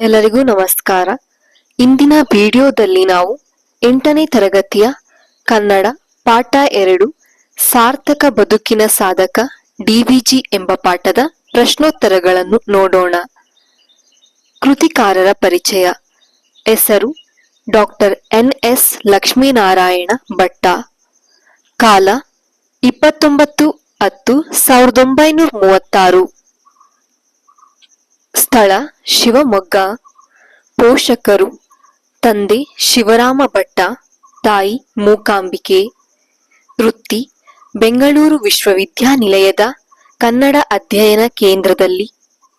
ಎಲ್ಲರಿಗೂ ನಮಸ್ಕಾರ. ಇಂದಿನ ವಿಡಿಯೋದಲ್ಲಿ ನಾವು ಎಂಟನೇ ತರಗತಿಯ ಕನ್ನಡ ಪಾಠ ಎರಡು, ಸಾರ್ಥಕ ಬದುಕಿನ ಸಾಧಕ ಡಿವಿಜಿ ಎಂಬ ಪಾಠದ ಪ್ರಶ್ನೋತ್ತರಗಳನ್ನು ನೋಡೋಣ. ಕೃತಿಕಾರರ ಪರಿಚಯ. ಹೆಸರು doctor N S Lakshminarayana Bhatta. ಕಾಲ ಇಪ್ಪತ್ತೊಂಬತ್ತು ಹತ್ತು ಸಾವಿರದ ಒಂಬೈನೂರ ಮೂವತ್ತಾರು. ಸ್ಥಳ ಶಿವಮೊಗ್ಗ. ಪೋಷಕರು, ತಂದೆ ಶಿವರಾಮ ಭಟ್ಟ, ತಾಯಿ ಮೂಕಾಂಬಿಕೆ. ವೃತ್ತಿ, ಬೆಂಗಳೂರು ವಿಶ್ವವಿದ್ಯಾನಿಲಯದ ಕನ್ನಡ ಅಧ್ಯಯನ ಕೇಂದ್ರದಲ್ಲಿ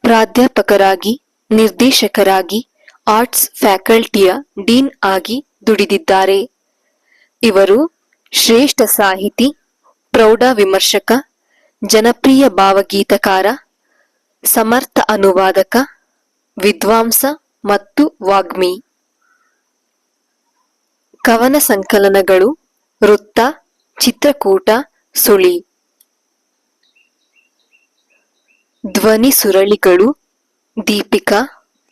ಪ್ರಾಧ್ಯಾಪಕರಾಗಿ, ನಿರ್ದೇಶಕರಾಗಿ, ಆರ್ಟ್ಸ್ ಫ್ಯಾಕಲ್ಟಿಯ ಡೀನ್ ಆಗಿ ದುಡಿದಿದ್ದಾರೆ. ಇವರು ಶ್ರೇಷ್ಠ ಸಾಹಿತಿ, ಪ್ರೌಢ ವಿಮರ್ಶಕ, ಜನಪ್ರಿಯ ಭಾವಗೀತಕಾರ ಸಮರ್ಥ ಅನುವಾದಕ, ವಿದ್ವಾಂಸ ಮತ್ತು ವಾಗ್ಮಿ. ಕವನ ಸಂಕಲನಗಳು, ವೃತ್ತ, ಚಿತ್ರಕೂಟ, ಸುಳಿ. ಧ್ವನಿ ಸುರಳಿಗಳು, ದೀಪಿಕಾ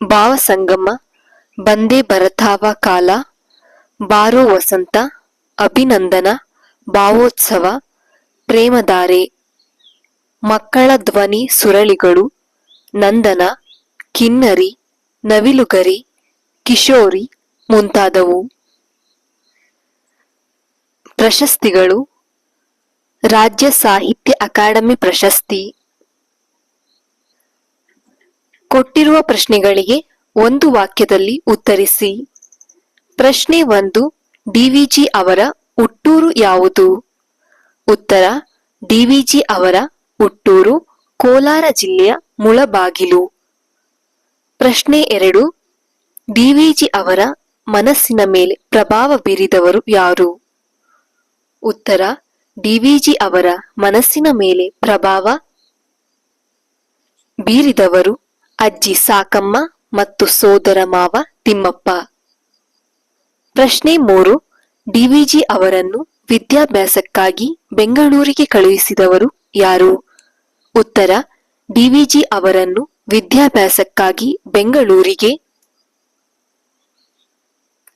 ಭಾವಸಂಗಮ ಬಂದೇ ಬರತಾವ ಕಾಲ, ಬಾರೋ ವಸಂತ, ಅಭಿನಂದನ, ಭಾವೋತ್ಸವ, ಪ್ರೇಮಧಾರೆ. ಮಕ್ಕಳ ಧ್ವನಿ ಸುರಳಿಗಳು ನಂದನ, ಕಿನ್ನರಿ ನವಿಲುಗರಿ ಕಿಶೋರಿ ಮುಂತಾದವು. ಪ್ರಶಸ್ತಿಗಳು ರಾಜ್ಯ ಸಾಹಿತ್ಯ ಅಕಾಡೆಮಿ ಪ್ರಶಸ್ತಿ. ಕೊಟ್ಟಿರುವ ಪ್ರಶ್ನೆಗಳಿಗೆ ಒಂದು ವಾಕ್ಯದಲ್ಲಿ ಉತ್ತರಿಸಿ. ಪ್ರಶ್ನೆ ಒಂದು ಡಿವಿಜಿ ಅವರ ಹುಟ್ಟೂರು ಯಾವುದು? ಉತ್ತರ ಡಿವಿಜಿ ಅವರ ಹುಟ್ಟೂರು ಕೋಲಾರ ಜಿಲ್ಲೆಯ ಮುಳಬಾಗಿಲು. ಪ್ರಶ್ನೆ ಎರಡು ಡಿವಿಜಿ ಅವರ ಮನಸ್ಸಿನ ಮೇಲೆ ಪ್ರಭಾವ ಬೀರಿದವರು ಯಾರು? ಉತ್ತರ ಡಿವಿಜಿ ಅವರ ಮನಸ್ಸಿನ ಮೇಲೆ ಪ್ರಭಾವ ಬೀರಿದವರು ಅಜ್ಜಿ ಸಾಕಮ್ಮ ಮತ್ತು ಸೋದರ ಮಾವ ತಿಮ್ಮಪ್ಪ. ಪ್ರಶ್ನೆ ಮೂರು ಡಿವಿಜಿ ಅವರನ್ನು ವಿದ್ಯಾಭ್ಯಾಸಕ್ಕಾಗಿ ಬೆಂಗಳೂರಿಗೆ ಕಳುಹಿಸಿದವರು ಯಾರು? ಉತ್ತರ ಡಿವಿಜಿ ಅವರನ್ನು ವಿದ್ಯಾಭ್ಯಾಸಕ್ಕಾಗಿ ಬೆಂಗಳೂರಿಗೆ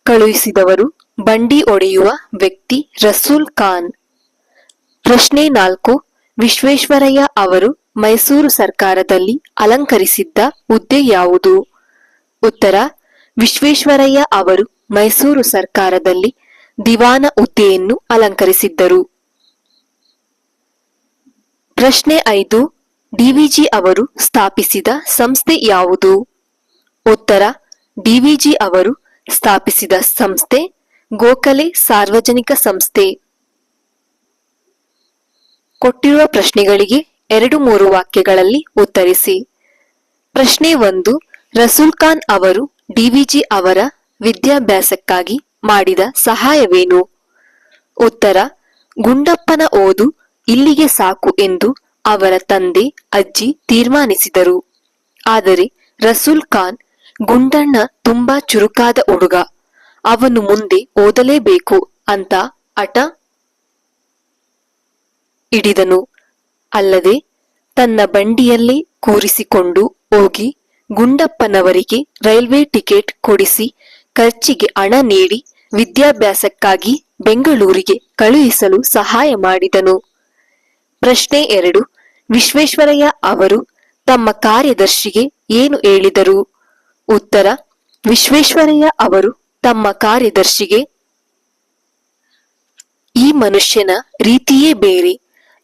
ಕಳುಹಿಸಿದವರು ಬಂಡಿ ಒಡೆಯುವ ವ್ಯಕ್ತಿ ರಸೂಲ್ ಖಾನ್. ಪ್ರಶ್ನೆ ನಾಲ್ಕು, ವಿಶ್ವೇಶ್ವರಯ್ಯ ಅವರು ಮೈಸೂರು ಸರ್ಕಾರದಲ್ಲಿ ಅಲಂಕರಿಸಿದ್ದ ಹುದ್ದೆ ಯಾವುದು? ಉತ್ತರ, ವಿಶ್ವೇಶ್ವರಯ್ಯ ಅವರು ಮೈಸೂರು ಸರ್ಕಾರದಲ್ಲಿ ದಿವಾನ ಹುದ್ದೆಯನ್ನು ಅಲಂಕರಿಸಿದ್ದರು. ಪ್ರಶ್ನೆ ಐದು ಡಿವಿಜಿ ಅವರು ಸ್ಥಾಪಿಸಿದ ಸಂಸ್ಥೆ ಯಾವುದು? ಉತ್ತರ ಡಿವಿಜಿ ಅವರು ಸ್ಥಾಪಿಸಿದ ಸಂಸ್ಥೆ ಗೋಖಲೆ ಸಾರ್ವಜನಿಕ ಸಂಸ್ಥೆ. ಕೊಟ್ಟಿರುವ ಪ್ರಶ್ನೆಗಳಿಗೆ ಎರಡು ಮೂರು ವಾಕ್ಯಗಳಲ್ಲಿ ಉತ್ತರಿಸಿ. ಪ್ರಶ್ನೆ ಒಂದು, ರಸೂಲ್ ಖಾನ್ ಅವರು ಡಿವಿಜಿ ಅವರ ವಿದ್ಯಾಭ್ಯಾಸಕ್ಕಾಗಿ ಮಾಡಿದ ಸಹಾಯವೇನು? ಉತ್ತರ, ಗುಂಡಪ್ಪನ ಓದು ಇಲ್ಲಿಗೆ ಸಾಕು ಎಂದು ಅವರ ತಂದೆ, ಅಜ್ಜಿ ತೀರ್ಮಾನಿಸಿದರು. ಆದರೆ ರಸೂಲ್ ಖಾನ್ ಗುಂಡಣ್ಣ ತುಂಬಾ ಚುರುಕಾದ ಹುಡುಗ. ಅವನು ಮುಂದೆ ಓದಲೇಬೇಕು ಅಂತ ಅಟ ಹಿಡಿದನು. ಅಲ್ಲದೆ ತನ್ನ ಬಂಡಿಯಲ್ಲೇ ಕೂರಿಸಿಕೊಂಡು ಹೋಗಿ ಗುಂಡಪ್ಪನವರಿಗೆ ರೈಲ್ವೆ ಟಿಕೆಟ್ ಕೊಡಿಸಿ ಖರ್ಚಿಗೆ ಹಣ ನೀಡಿ ವಿದ್ಯಾಭ್ಯಾಸಕ್ಕಾಗಿ ಬೆಂಗಳೂರಿಗೆ ಕಳುಹಿಸಲು ಸಹಾಯ ಮಾಡಿದನು. ಪ್ರಶ್ನೆ ಎರಡು. ವಿಶ್ವೇಶ್ವರಯ್ಯ ಅವರು ತಮ್ಮ ಕಾರ್ಯದರ್ಶಿಗೆ ಏನು ಹೇಳಿದರು? ಉತ್ತರ. ವಿಶ್ವೇಶ್ವರಯ್ಯ ಅವರು ತಮ್ಮ ಕಾರ್ಯದರ್ಶಿಗೆ, ಈ ಮನುಷ್ಯನ ರೀತಿಯೇ ಬೇರೆ.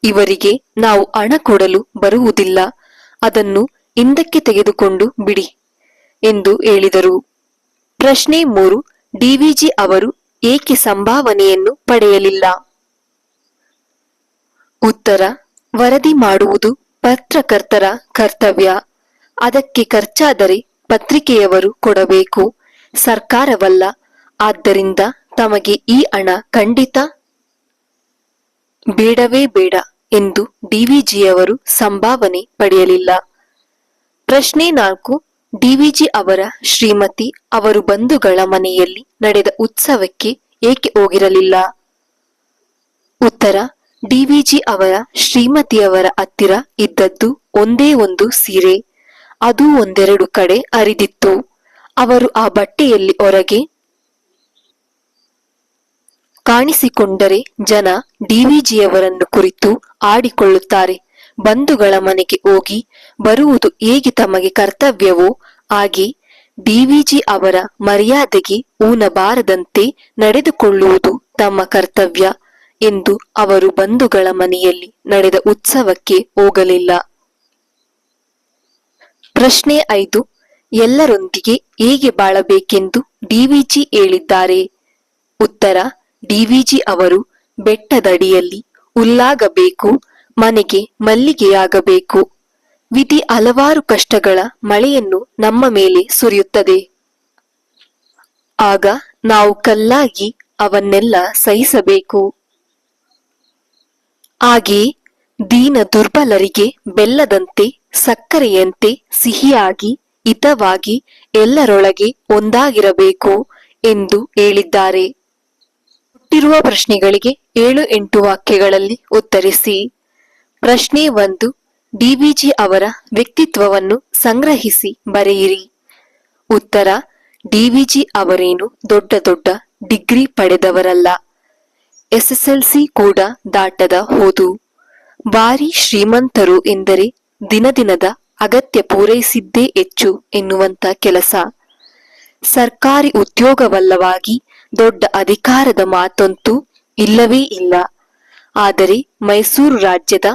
ಇವರಿಗೆ ನಾವು ಹಣ ಕೊಡಲು ಬರುವುದಿಲ್ಲ. ಅದನ್ನು ಹಿಂದಕ್ಕೆ ತೆಗೆದುಕೊಂಡು ಬಿಡಿ ಎಂದು ಹೇಳಿದರು. ಪ್ರಶ್ನೆ ಮೂರು. ಡಿವಿಜಿ ಅವರು ಏಕೆ ಸಂಭಾವನೆಯನ್ನು ಪಡೆಯಲಿಲ್ಲ? ಉತ್ತರ, ವರದಿ ಮಾಡುವುದು ಪತ್ರಕರ್ತರ ಕರ್ತವ್ಯ. ಅದಕ್ಕೆ ಖರ್ಚಾದರೆ ಪತ್ರಿಕೆಯವರು ಕೊಡಬೇಕು. ಸರ್ಕಾರವಲ್ಲ, ಆದ್ದರಿಂದ ತಮಗೆ ಈ ಹಣ ಖಂಡಿತ ಬೇಡವೇ ಬೇಡ ಎಂದು ಡಿವಿಜಿಯವರು ಸಂಭಾವನೆ ಪಡೆಯಲಿಲ್ಲ. ಪ್ರಶ್ನೆ ನಾಲ್ಕು ಡಿವಿಜಿ ಅವರ ಶ್ರೀಮತಿ ಅವರು ಬಂಧುಗಳ ಮನೆಯಲ್ಲಿ ನಡೆದ ಉತ್ಸವಕ್ಕೆ ಏಕೆ ಹೋಗಿರಲಿಲ್ಲ? ಉತ್ತರ ಡಿವಿಜಿ ಅವರ ಶ್ರೀಮತಿಯವರ ಹತ್ತಿರ ಇದ್ದದ್ದು ಒಂದೇ ಒಂದು ಸೀರೆ, ಅದು ಒಂದೆರಡು ಕಡೆ ಅರಿದಿತ್ತು ಅವರು ಆ ಬಟ್ಟೆಯಲ್ಲಿ ಹೊರಗೆ ಕಾಣಿಸಿಕೊಂಡರೆ ಜನ ಡಿವಿಜಿಯವರನ್ನು ಕುರಿತು ಆಡಿಕೊಳ್ಳುತ್ತಾರೆ. ಬಂಧುಗಳ ಮನೆಗೆ ಹೋಗಿ ಬರುವುದು ಹೇಗೆ ತಮಗೆ ಕರ್ತವ್ಯವೋ ಹಾಗೆ ಡಿವಿಜಿ ಅವರ ಮರ್ಯಾದೆಗೆ ಊನಬಾರದಂತೆ ನಡೆದುಕೊಳ್ಳುವುದು ತಮ್ಮ ಕರ್ತವ್ಯ. ಎಂದು ಅವರು ಬಂಧುಗಳ ಮನೆಯಲ್ಲಿ ನಡೆದ ಉತ್ಸವಕ್ಕೆ ಹೋಗಲಿಲ್ಲ. ಪ್ರಶ್ನೆ ಐದು, ಎಲ್ಲರೊಂದಿಗೆ ಹೇಗೆ ಬಾಳಬೇಕೆಂದು ಡಿವಿಜಿ ಹೇಳಿದ್ದಾರೆ? ಉತ್ತರ ಡಿವಿಜಿ ಅವರು ಬೆಟ್ಟದಡಿಯಲ್ಲಿ ಹುಲ್ಲಾಗಬೇಕು ಮನೆಗೆ ಮಲ್ಲಿಗೆಯಾಗಬೇಕು. ವಿಧಿ ಹಲವಾರು ಕಷ್ಟಗಳ ಮಳೆಯನ್ನು ನಮ್ಮ ಮೇಲೆ ಸುರಿಯುತ್ತದೆ. ಆಗ ನಾವು ಕಲ್ಲಾಗಿ ಅವನ್ನೆಲ್ಲ ಸಹಿಸಬೇಕು. ಹಾಗೆಯೇ ದೀನ ದುರ್ಬಲರಿಗೆ ಬೆಲ್ಲದಂತೆ, ಸಕ್ಕರೆಯಂತೆ ಸಿಹಿಯಾಗಿ, ಹಿತವಾಗಿ ಎಲ್ಲರೊಳಗೆ ಒಂದಾಗಿರಬೇಕು ಎಂದು ಹೇಳಿದ್ದಾರೆ. ಹುಟ್ಟಿರುವ ಪ್ರಶ್ನೆಗಳಿಗೆ ಏಳು ಎಂಟು ವಾಕ್ಯಗಳಲ್ಲಿ ಉತ್ತರಿಸಿ. ಪ್ರಶ್ನೆ ಒಂದು ಡಿಬಿಜಿ ಅವರ ವ್ಯಕ್ತಿತ್ವವನ್ನು ಸಂಗ್ರಹಿಸಿ ಬರೆಯಿರಿ. ಉತ್ತರ, ಡಿವಿಜಿ ಅವರೇನು ದೊಡ್ಡ ದೊಡ್ಡ ಡಿಗ್ರಿ ಪಡೆದವರಲ್ಲ. ಎಸ್ಎಸ್ಎಲ್ಸಿ ಕೂಡ ದಾಟದ ಹೋದು. ಭಾರಿ ಶ್ರೀಮಂತರು ಎಂದರೆ ದಿನ ದಿನದ ಅಗತ್ಯ ಪೂರೈಸಿದ್ದೇ ಹೆಚ್ಚು ಎನ್ನುವಂತ ಕೆಲಸ. ಸರ್ಕಾರಿ ಉದ್ಯೋಗವಲ್ಲವಾಗಿ ದೊಡ್ಡ ಅಧಿಕಾರದ ಮಾತಂತೂ ಇಲ್ಲವೇ ಇಲ್ಲ. ಆದರೆ ಮೈಸೂರು ರಾಜ್ಯದ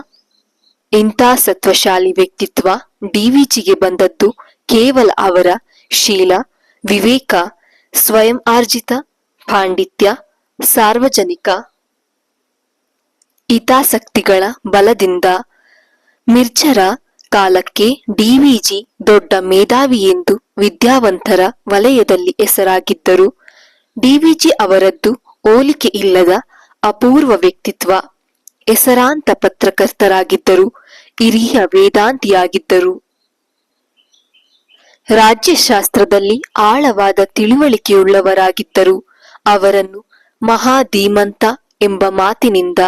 ಇಂಥ ಸತ್ವಶಾಲಿ ವ್ಯಕ್ತಿತ್ವ ಡಿವಿಜಿಗೆ ಬಂದದ್ದು ಕೇವಲ ಅವರ ಶೀಲ, ವಿವೇಕ, ಸ್ವಯಂ ಆರ್ಜಿತ ಪಾಂಡಿತ್ಯ ಸಾರ್ವಜನಿಕ ಹಿತಾಸಕ್ತಿಗಳ ಬಲದಿಂದ ಮಿರ್ಜರ ಕಾಲಕ್ಕೆ ಡಿವಿಜಿ ದೊಡ್ಡ ಮೇಧಾವಿ ಎಂದು ವಿದ್ಯಾವಂತರ ವಲಯದಲ್ಲಿ ಹೆಸರಾಗಿದ್ದರು. ಡಿವಿಜಿ ಅವರದ್ದು ಹೋಲಿಕೆ ಇಲ್ಲದ ಅಪೂರ್ವ ವ್ಯಕ್ತಿತ್ವ. ಹೆಸರಾಂತ ಪತ್ರಕರ್ತರಾಗಿದ್ದರು, ಹಿರಿಯ ವೇದಾಂತಿಯಾಗಿದ್ದರು. ರಾಜ್ಯಶಾಸ್ತ್ರದಲ್ಲಿ ಆಳವಾದ ತಿಳುವಳಿಕೆಯುಳ್ಳವರಾಗಿದ್ದರು. ಅವರನ್ನು ಮಹಾಧೀಮಂತ ಎಂಬ ಮಾತಿನಿಂದ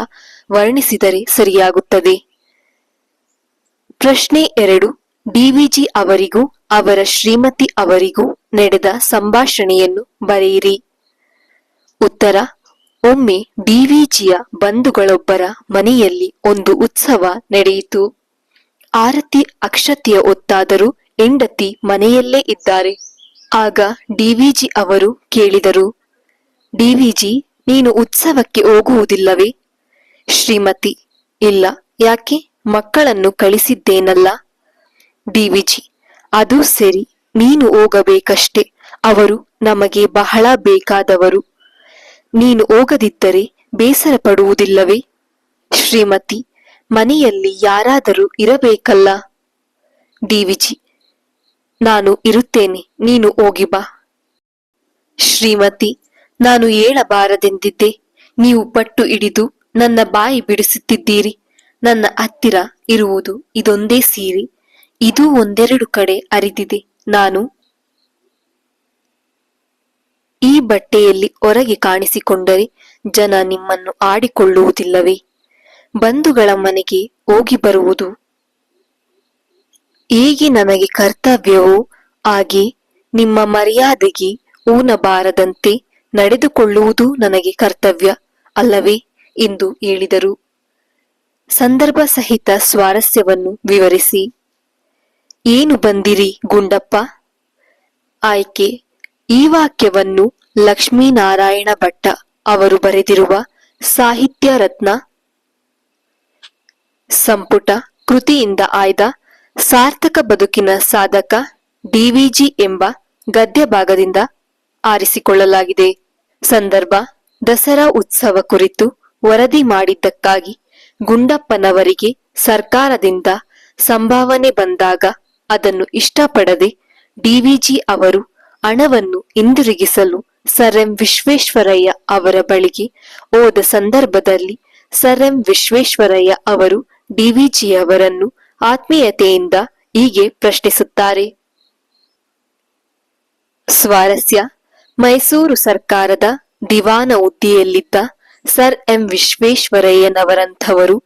ವರ್ಣಿಸಿದರೆ ಸರಿಯಾಗುತ್ತದೆ. ಪ್ರಶ್ನೆ ಎರಡು. ಡಿವಿಜಿ ಅವರಿಗೂ ಅವರ ಶ್ರೀಮತಿ ಅವರಿಗೂ ನಡೆದ ಸಂಭಾಷಣೆಯನ್ನು ಬರೆಯಿರಿ. ಉತ್ತರ. ಒಮ್ಮೆ ಡಿವಿಜಿಯ ಬಂಧುಗಳೊಬ್ಬರ ಮನೆಯಲ್ಲಿ ಒಂದು ಉತ್ಸವ ನಡೆಯಿತು. ಆರತಿ ಅಕ್ಷತೆಯ ಒತ್ತಾದರೂ ಹೆಂಡತಿ ಮನೆಯಲ್ಲೇ ಇದ್ದಾರೆ. ಆಗ ಡಿವಿಜಿ ಅವರು ಕೇಳಿದರು. ಡಿವಿಜಿ ನೀನು ಉತ್ಸವಕ್ಕೆ ಹೋಗುವುದಿಲ್ಲವೇ? ಶ್ರೀಮತಿ, ಇಲ್ಲ, ಯಾಕೆ ಮಕ್ಕಳನ್ನು ಕಳಿಸಿದ್ದೇನಲ್ಲ? ಡಿವಿಜಿ ಅದು ಸರಿ, ನೀನು ಹೋಗಬೇಕಷ್ಟೆ, ಅವರು ನಮಗೆ ಬಹಳ ಬೇಕಾದವರು. ನೀನು ಹೋಗದಿದ್ದರೆ ಬೇಸರ ಪಡುವುದಿಲ್ಲವೇ? ಶ್ರೀಮತಿ, ಮನೆಯಲ್ಲಿ ಯಾರಾದರೂ ಇರಬೇಕಲ್ಲ? ಡಿವಿಜಿ ನಾನು ಇರುತ್ತೇನೆ, ನೀನು ಹೋಗಿ ಬಾ. ಶ್ರೀಮತಿ ನಾನು ಏಳಬಾರದೆಂದಿದ್ದೆ ನೀವು ಪಟ್ಟು ಹಿಡಿದು ನನ್ನ ಬಾಯಿ ಬಿಡಿಸುತ್ತಿದ್ದೀರಿ. ನನ್ನ ಹತ್ತಿರ ಇರುವುದು ಇದೊಂದೇ ಸೀರೆ. ಇದು ಒಂದೆರಡು ಕಡೆ ಅರಿದಿದೆ. ನಾನು ಈ ಬಟ್ಟೆಯಲ್ಲಿ ಹೊರಗೆ ಕಾಣಿಸಿಕೊಂಡರೆ ಜನ ನಿಮ್ಮನ್ನು ಆಡಿಕೊಳ್ಳುವುದಿಲ್ಲವೇ? ಬಂಧುಗಳ ಮನೆಗೆ ಹೋಗಿ ಬರುವುದು ಹೇಗೆ ನನಗೆ ಕರ್ತವ್ಯವೋ ಹಾಗೆ ನಿಮ್ಮ ಮರ್ಯಾದೆಗೆ ಊನಬಾರದಂತೆ ನಡೆದುಕೊಳ್ಳುವುದು ನನಗೆ ಕರ್ತವ್ಯ ಅಲ್ಲವೇ ಎಂದು ಹೇಳಿದರು. ಸಂದರ್ಭ ಸಹಿತ ಸ್ವಾರಸ್ಯವನ್ನು ವಿವರಿಸಿ. ಏನು ಬಂದಿರಿ ಗುಂಡಪ್ಪ? ಆಯ್ಕೆ. ಈ ವಾಕ್ಯವನ್ನು ಲಕ್ಷ್ಮೀನಾರಾಯಣ ಭಟ್ಟ ಅವರು ಬರೆದಿರುವ ಸಾಹಿತ್ಯ ರತ್ನ ಸಂಪುಟ ಕೃತಿಯಿಂದ ಆಯ್ದ ಸಾರ್ಥಕ ಬದುಕಿನ ಸಾಧಕ ಡಿವಿಜಿ ಎಂಬ ಗದ್ಯ ಭಾಗದಿಂದ ಆರಿಸಿಕೊಳ್ಳಲಾಗಿದೆ. ಸಂದರ್ಭ ದಸರಾ ಉತ್ಸವ ಕುರಿತು ವರದಿ ಮಾಡಿದ್ದಕ್ಕಾಗಿ ಗುಂಡಪ್ಪನವರಿಗೆ ಸರ್ಕಾರದಿಂದ ಸಂಭಾವನೆ ಬಂದಾಗ ಅದನ್ನು ಇಷ್ಟಪಡದೆ ಡಿವಿಜಿ ಅವರು ಹಣವನ್ನು ಹಿಂದಿರುಗಿಸಲು ಸರ್ ಎಂ ವಿಶ್ವೇಶ್ವರಯ್ಯ ಅವರ ಬಳಿಗೆ ಹೋದ ಸಂದರ್ಭದಲ್ಲಿ ಸರ್ ಎಂ ವಿಶ್ವೇಶ್ವರಯ್ಯ ಅವರು ಡಿವಿಜಿ ಅವರನ್ನು ಆತ್ಮೀಯತೆಯಿಂದ ಹೀಗೆ ಪ್ರಶ್ನಿಸುತ್ತಾರೆ. ಸ್ವಾರಸ್ಯ ಮೈಸೂರು ಸರ್ಕಾರದ ದಿವಾನ ಹುದ್ದೆಯಲ್ಲಿದ್ದ ಸರ್ ಎಂ ವಿಶ್ವೇಶ್ವರಯ್ಯನವರಂಥವರು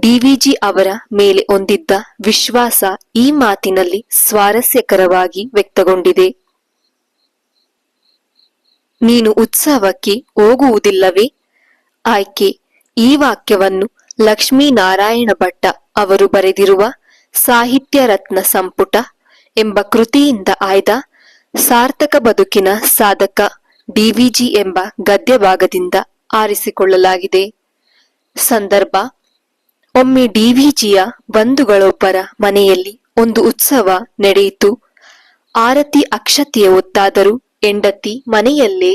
ಡಿವಿಜಿ ಅವರ ಮೇಲೆ ಹೊಂದಿದ್ದ ವಿಶ್ವಾಸ ಈ ಮಾತಿನಲ್ಲಿ ಸ್ವಾರಸ್ಯಕರವಾಗಿ ವ್ಯಕ್ತಗೊಂಡಿದೆ. ನೀನು ಉತ್ಸವಕ್ಕೆ ಹೋಗುವುದಿಲ್ಲವೇ? ಆಯ್ಕೆ, ಈ ವಾಕ್ಯವನ್ನು ಲಕ್ಷ್ಮೀನಾರಾಯಣ ಭಟ್ಟ ಅವರು ಬರೆದಿರುವ ಸಾಹಿತ್ಯ ರತ್ನ ಸಂಪುಟ ಎಂಬ ಕೃತಿಯಿಂದ ಆಯ್ದ ಸಾರ್ಥಕ ಬದುಕಿನ ಸಾಧಕ ಡಿವಿಜಿ ಎಂಬ ಗದ್ಯ ಭಾಗದಿಂದ ಆರಿಸಿಕೊಳ್ಳಲಾಗಿದೆ. ಸಂದರ್ಭ, ಒಮ್ಮೆ ಡಿವಿಜಿಯ ಬಂಧುಗಳೊಬ್ಬರ ಮನೆಯಲ್ಲಿ ಒಂದು ಉತ್ಸವ ನಡೆಯಿತು. ಆರತಿ ಅಕ್ಷತೆಯ ಒತ್ತಾದರೂ ಹೆಂಡತಿ ಮನೆಯಲ್ಲೇ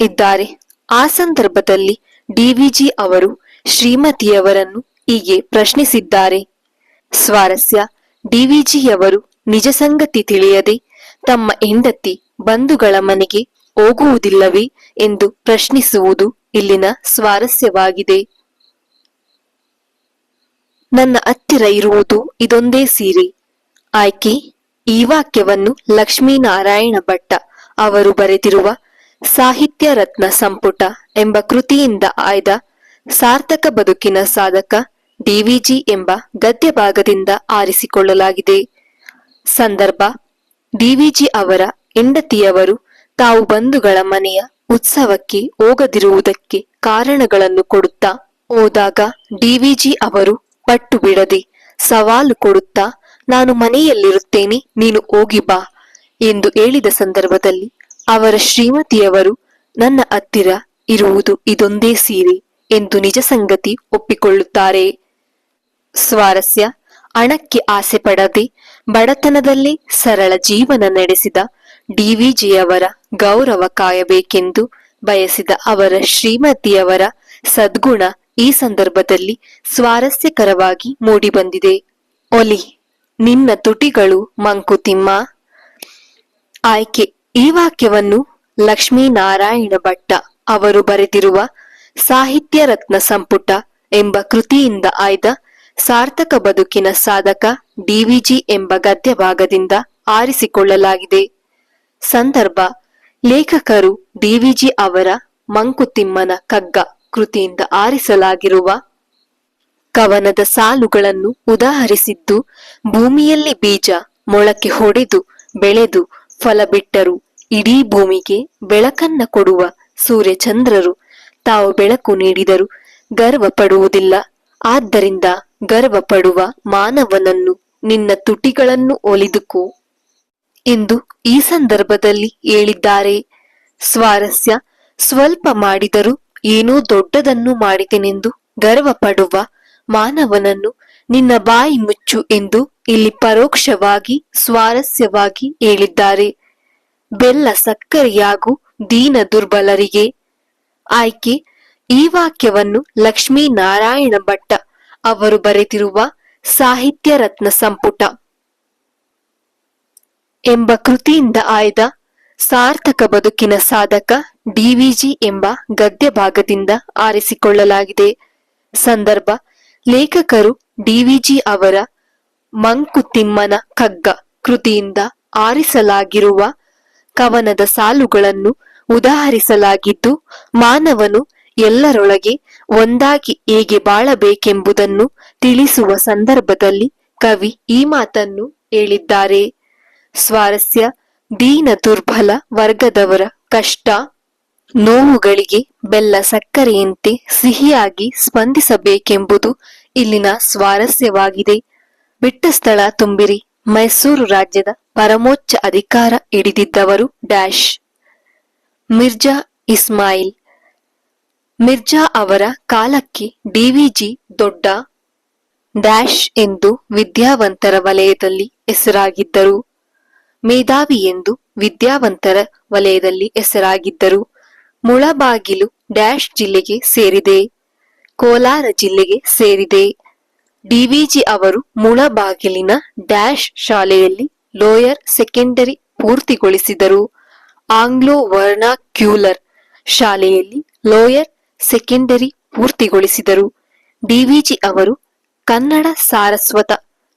ಇದ್ದಾರೆ. ಆ ಸಂದರ್ಭದಲ್ಲಿ ಡಿವಿಜಿ ಅವರು ಶ್ರೀಮತಿಯವರನ್ನು ಹೀಗೆ ಪ್ರಶ್ನಿಸಿದ್ದಾರೆ. ಸ್ವಾರಸ್ಯ ಡಿವಿಜಿಯವರು ನಿಜ ಸಂಗತಿ ತಿಳಿಯದೆ ತಮ್ಮ ಹೆಂಡತಿ ಬಂಧುಗಳ ಮನೆಗೆ ಹೋಗುವುದಿಲ್ಲವೇ ಎಂದು ಪ್ರಶ್ನಿಸುವುದು ಇಲ್ಲಿನ ಸ್ವಾರಸ್ಯವಾಗಿದೆ. ನನ್ನ ಹತ್ತಿರ ಇರುವುದು ಇದೊಂದೇ ಸೀರೆ. ಆಯ್ಕೆ ಈ ವಾಕ್ಯವನ್ನು ಲಕ್ಷ್ಮೀನಾರಾಯಣ ಭಟ್ಟ ಅವರು ಬರೆದಿರುವ ಸಾಹಿತ್ಯ ರತ್ನ ಸಂಪುಟ ಎಂಬ ಕೃತಿಯಿಂದ ಆಯ್ದ ಸಾರ್ಥಕ ಬದುಕಿನ ಸಾಧಕ ಡಿವಿಜಿ ಎಂಬ ಗದ್ಯ ಭಾಗದಿಂದ ಆರಿಸಿಕೊಳ್ಳಲಾಗಿದೆ. ಸಂದರ್ಭ, ಡಿವಿಜಿ ಅವರ ಹೆಂಡತಿಯವರು ತಾವು ಬಂಧುಗಳ ಮನೆಯ ಉತ್ಸವಕ್ಕೆ ಹೋಗದಿರುವುದಕ್ಕೆ ಕಾರಣಗಳನ್ನು ಕೊಡುತ್ತಾ ಹೋದಾಗ ಡಿವಿಜಿ ಅವರು ಪಟ್ಟು ಬಿಡದೆ ಸವಾಲು ಕೊಡುತ್ತಾ, ನಾನು ಮನೆಯಲ್ಲಿರುತ್ತೇನೆ, ನೀನು ಹೋಗಿ ಬಾ ಎಂದು ಹೇಳಿದ ಸಂದರ್ಭದಲ್ಲಿ ಅವರ ಶ್ರೀಮತಿಯವರು, ನನ್ನ ಹತ್ತಿರ ಇರುವುದು ಇದೊಂದೇ ಸೀರೆ ಎಂದು ನಿಜ ಸಂಗತಿ ಒಪ್ಪಿಕೊಳ್ಳುತ್ತಾರೆ. ಸ್ವಾರಸ್ಯ. ಹಣಕ್ಕೆ ಆಸೆ ಪಡದೆ ಬಡತನದಲ್ಲಿ ಸರಳ ಜೀವನ ನಡೆಸಿದ ಡಿವಿಜಿಯವರ ಗೌರವ ಕಾಯಬೇಕೆಂದು ಬಯಸಿದ ಅವರ ಶ್ರೀಮತಿಯವರ ಸದ್ಗುಣ ಈ ಸಂದರ್ಭದಲ್ಲಿ ಸ್ವಾರಸ್ಯಕರವಾಗಿ ಮೂಡಿಬಂದಿದೆ. ಒಲಿ, ನಿನ್ನ ತುಟಿಗಳು ಮಂಕುತಿಮ್ಮ. ಆಯ್ಕೆ, ಈ ವಾಕ್ಯವನ್ನು ಲಕ್ಷ್ಮೀನಾರಾಯಣ ಭಟ್ಟ ಅವರು ಬರೆದಿರುವ ಸಾಹಿತ್ಯ ರತ್ನ ಸಂಪುಟ ಎಂಬ ಕೃತಿಯಿಂದ ಆಯ್ದ ಸಾರ್ಥಕ ಬದುಕಿನ ಸಾಧಕ ಡಿವಿಜಿ ಎಂಬ ಗದ್ಯ ಭಾಗದಿಂದ ಆರಿಸಿಕೊಳ್ಳಲಾಗಿದೆ. ಸಂದರ್ಭ, ಲೇಖಕರು ಡಿವಿಜಿ ಅವರ ಮಂಕುತಿಮ್ಮನ ಕಗ್ಗ ಕೃತಿಯಿಂದ ಆರಿಸಲಾಗಿರುವ ಕವನದ ಸಾಲುಗಳನ್ನು ಉದಾಹರಿಸಿದ್ದು, ಭೂಮಿಯಲ್ಲಿ ಬೀಜ ಮೊಳಕೆ ಹೊಡೆದು, ಬೆಳೆದು, ಫಲ ಬಿಟ್ಟರು ಇಡೀ ಭೂಮಿಗೆ ಬೆಳಕನ್ನ ಕೊಡುವ ಸೂರ್ಯಚಂದ್ರರು ತಾವು ಬೆಳಕು ನೀಡಿದರು ಗರ್ವ ಪಡುವುದಿಲ್ಲ ಆದ್ದರಿಂದ ಗರ್ವ ಪಡುವ ಮಾನವನನ್ನು ನಿನ್ನ ತುಟಿಗಳನ್ನು ಒಲಿದುಕೋ ಎಂದು ಈ ಸಂದರ್ಭದಲ್ಲಿ ಹೇಳಿದ್ದಾರೆ. ಸ್ವಾರಸ್ಯ, ಸ್ವಲ್ಪ ಮಾಡಿದರೂ ಏನೋ ದೊಡ್ಡದನ್ನು ಮಾಡಿದೆನೆಂದು ಗರ್ವಪಡುವ ಮಾನವನನ್ನು ನಿನ್ನ ಬಾಯಿ ಮುಚ್ಚು ಎಂದು ಇಲ್ಲಿ ಪರೋಕ್ಷವಾಗಿ, ಸ್ವಾರಸ್ಯವಾಗಿ ಹೇಳಿದ್ದಾರೆ. ಬೆಲ್ಲ ಸಕ್ಕರೆಯಾಗು ದೀನ ದುರ್ಬಲರಿಗೆ. ಆಯ್ಕೆ, ಈ ವಾಕ್ಯವನ್ನು ಲಕ್ಷ್ಮೀನಾರಾಯಣ ಭಟ್ಟ ಅವರು ಬರೆದಿರುವ ಸಾಹಿತ್ಯ ರತ್ನ ಸಂಪುಟ ಎಂಬ ಕೃತಿಯಿಂದ ಆಯ್ದ ಸಾರ್ಥಕ ಬದುಕಿನ ಸಾಧಕ ಡಿವಿಜಿ ಎಂಬ ಗದ್ಯ ಭಾಗದಿಂದ ಆರಿಸಿಕೊಳ್ಳಲಾಗಿದೆ. ಸಂದರ್ಭ, ಲೇಖಕರು ಡಿವಿಜಿ ಅವರ ಮಂಕುತಿಮ್ಮನ ಕಗ್ಗ ಕೃತಿಯಿಂದ ಆರಿಸಲಾಗಿರುವ ಕವನದ ಸಾಲುಗಳನ್ನು ಉದಾಹರಿಸಲಾಗಿದ್ದು, ಮಾನವನು ಎಲ್ಲರೊಳಗೆ ಒಂದಾಗಿ ಹೇಗೆ ಬಾಳಬೇಕೆಂಬುದನ್ನು ತಿಳಿಸುವ ಸಂದರ್ಭದಲ್ಲಿ ಕವಿ ಈ ಮಾತನ್ನು ಹೇಳಿದ್ದಾರೆ. ಸ್ವಾರಸ್ಯ, ದೀನ ದುರ್ಬಲ ವರ್ಗದವರ ಕಷ್ಟ, ನೋವುಗಳಿಗೆ ಬೆಲ್ಲ ಸಕ್ಕರೆಯಂತೆ ಸಿಹಿಯಾಗಿ ಸ್ಪಂದಿಸಬೇಕೆಂಬುದು ಇಲ್ಲಿನ ಸ್ವಾರಸ್ಯವಾಗಿದೆ. ಬಿಟ್ಟ ಸ್ಥಳ ತುಂಬಿರಿ, ಮೈಸೂರು ರಾಜ್ಯದ ಪರಮೋಚ್ಚ ಅಧಿಕಾರ ಹಿಡಿದಿದ್ದವರು ಡ್ಯಾಶ್. ಮಿರ್ಜಾ ಇಸ್ಮಾಯಿಲ್ ಮಿರ್ಜಾ ಅವರ ಕಾಲಕ್ಕೆ ಡಿವಿಜಿ ದೊಡ್ಡ ಡ್ಯಾಶ್ ಎಂದು ವಿದ್ಯಾವಂತರ ವಲಯದಲ್ಲಿ ಹೆಸರಾಗಿದ್ದರು. ಮೇಧಾವಿ ಎಂದು ವಿದ್ಯಾವಂತರ ವಲಯದಲ್ಲಿ ಹೆಸರಾಗಿದ್ದರು. ಮುಳಬಾಗಿಲು ಡ್ಯಾಶ್ ಜಿಲ್ಲೆಗೆ ಸೇರಿದೆ. ಕೋಲಾರ ಜಿಲ್ಲೆಗೆ ಸೇರಿದೆ. ಡಿವಿಜಿ ಅವರು ಮುಳಬಾಗಿಲಿನ ಡ್ಯಾಶ್ ಶಾಲೆಯಲ್ಲಿ ಲೋಯರ್ ಸೆಕೆಂಡರಿ ಪೂರ್ತಿಗೊಳಿಸಿದರು. ಆಂಗ್ಲೋ ವರ್ನಾಕ್ಯೂಲರ್ ಶಾಲೆಯಲ್ಲಿ ಲೋಯರ್ ಸೆಕೆಂಡರಿ ಪೂರ್ತಿಗೊಳಿಸಿದರು. ಡಿವಿಜಿ ಅವರು ಕನ್ನಡ ಸಾರಸ್ವತ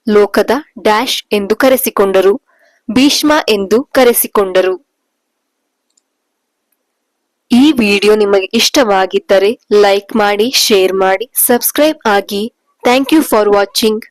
ಲೋಕದ ಡ್ಯಾಶ್ ಎಂದು ಕರೆಸಿಕೊಂಡರು, ಭೀಷ್ಮ ಎಂದು ಕರೆಸಿಕೊಂಡರು. ಈ ವಿಡಿಯೋ ನಿಮಗೆ ಇಷ್ಟವಾಗಿದ್ದರೆ ಲೈಕ್ ಮಾಡಿ, ಶೇರ್ ಮಾಡಿ, ಸಬ್ಸ್ಕ್ರೈಬ್ ಆಗಿ. Thank you for watching.